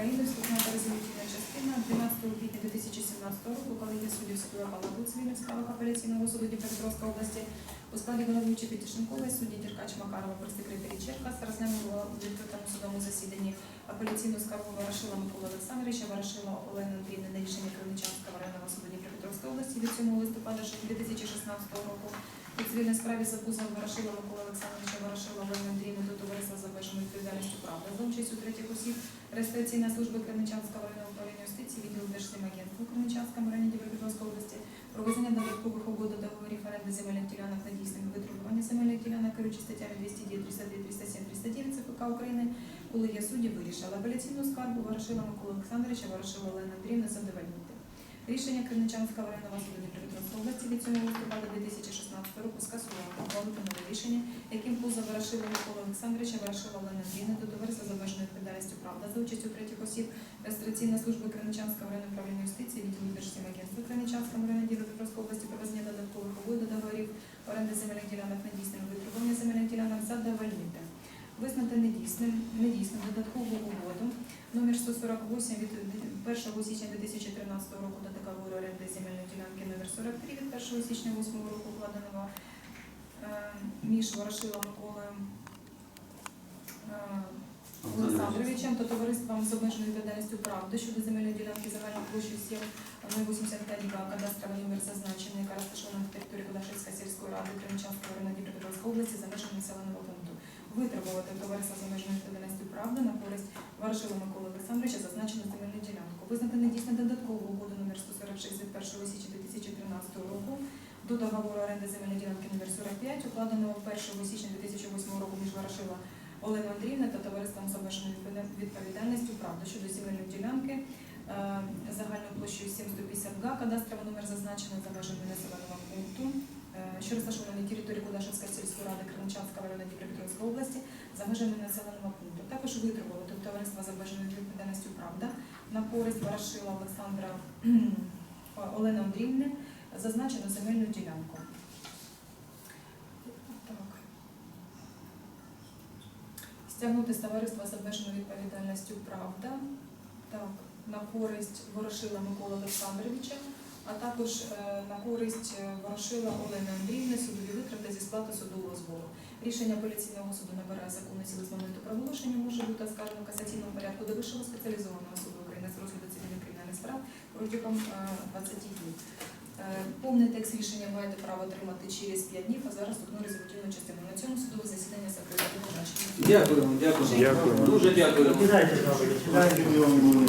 України, вступна та частина 12 квітня 2017 року, коли є суддів судова палату цивільних справах апеляційного суду Дніпропетровської області у складі головуючої Петішенкової, судді Діркач Макарова, прес-секретарі Черкас розглянула у відкритому судовому засіданні апеляційну скаргу Ворошила Миколи Олександровича, Ворошила Олени Андріївни на рішення Кременчанського районного суду Дніпропетровської області від 7 листопада 2016 року. У цивільній справі за позовом Ворошила Миколи Олександровича Ворошила Олени Андріївни до товариства з обмеженою відповідальністю правда за участю третіх осіб реєстраційна служба Кременчанського районного управління юстиції, відділу Держземагентства у Кременчанському районі Дніпропетровської області про визнання додаткових угод до договорів оренди земельних ділянок на дійсними витребування земельних ділянок, керуючи статтями 209, 302, 307, 309 ЦПК України, коли є судді вирішила апеляційну скаргу Ворошила Миколи Олександровича, Ворошила Олена Андріївна задовольнити. Рішення Кременчанського районного суду Дніпропетровської області від 7 листопада 2016 року скасувало ухвалити нове рішення, яким позов Ворошила Микола Олександровича, Ворошила Олена Андріївна до товариства з обмеженою відповідальністю правда за участю третіх осіб Реєстраційна служба Кременчанського районного управління юстиції, відділу Держсімагентства Кременчанському районі Дніпропетровської області про визнання додаткових угод до договорів оренди земельних ділянок на дійсними витребування земельних ділянок задовольнити. Визнати недійсним, недійсним додаткову угоду номер 148 від 1 січня 2013 року до договору оренди земельної ділянки номер 43 від 1 січня 2008 року укладеного е, між Ворошилом Миколою е, Олександровичем та товариством з обмеженою відповідальністю правди щодо земельної ділянки загальної площі сіл 085 га, кадастровий номер зазначений, яка розташована на території Кудашевської сільської ради Кременчанського району Дніпропетровської області за межами населеного. Витребувати товариство з обмеженою відповідальністю правди на користь Ворошила Миколи Олександровича зазначену земельну ділянку. Визнати недійсно додаткову угоду номер 146 від 1 січня 2013 року до договору оренди земельної ділянки номер 45, укладеного 1 січня 2008 року між Ворошила Олена Андріївна та товариством з обмеженою відповіда- відповідальністю правда щодо земельної ділянки е, загальною площею 7150 га, кадастровий номер зазначений за межами населеного пункту, е, що розташовано на території Кудашевської сільської Кременчанського району Дніпропетровської області за межами населеного пункту. Також витребувати у товариства з обмеженою відповідальністю правда на користь Ворошила Олександра Олени Андріївни зазначену земельну ділянку. Стягнути з товариства з обмеженою відповідальністю правда так, на користь Ворошила Миколи Олександровича, а також е, на користь е, Ворошила Олени Андріївни судові витрати Рішення апеляційного суду набирає законну силу з моменту проголошення, може бути оскаржено в касаційному порядку до Вищого спеціалізованого суду України з розгляду цивільних кримінальних справ протягом е, 20 днів. Е, Повний текст рішення маєте право отримати через 5 днів, а зараз одну резолютивну частину. На цьому судове засідання закрите. Дякую, дякую. Дякую. Дуже дякую. Дякую вам.